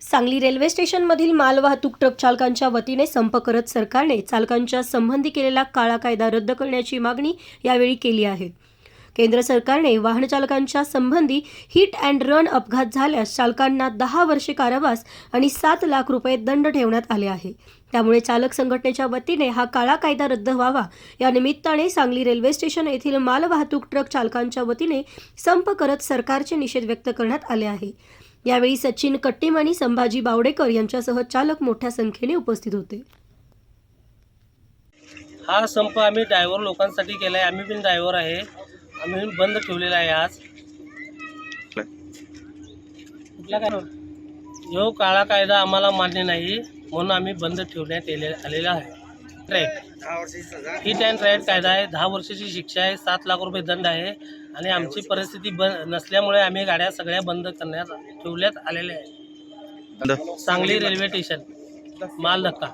Sangli railway स्टेशनमधील मालवाहतूक truck चालकांच्या वतीने संप करत सरकारने चालकांच्या संबंधी केलेला काळा कायदा रद्द करण्याची मागणी यावेळी केली आहे. केंद्र सरकारने वाहन चालकांच्या संबंधी हिट अँड रन अपघात झाल्यास चालकांना दहा वर्षे कारावास आणि सात लाख रुपये दंड ठेवण्यात आले आहे. त्यामुळे चालक संघटनेच्या वतीने हा काळा कायदा रद्द व्हावा या निमित्ताने सांगली रेल्वे स्टेशन येथील मालवाहतूक ट्रक चालकांच्या वतीने संप करत सरकारचे निषेध व्यक्त करण्यात आले आहे. यावेळी सचिन कट्टीम आणि संभाजी बावडेकर यांच्यासह चालक मोठ्या संख्येने उपस्थित होते. हा संप आम्ही ड्रायव्हर लोकांसाठी केला आहे आम्ही पण ड्रायव्हर आहे. आम्ही बंद ठेवलेला आहे आज. कुठला काय जो काळा कायदा आम्हाला मान्य नाही म्हणून आम्ही बंद ठेवण्यात आलेला आहे. ट्रॅक हिट अँड ट्रॅक कायदा आहे. दहा वर्षाची शिक्षा आहे. सात लाख रुपये दंड आहे. आणि आमची परिस्थिती बंद नसल्यामुळे आम्ही गाड्या सगळ्या बंद करण्यात ठेवण्यात आलेल्या आहे सांगली रेल्वे स्टेशन. माल धक्का.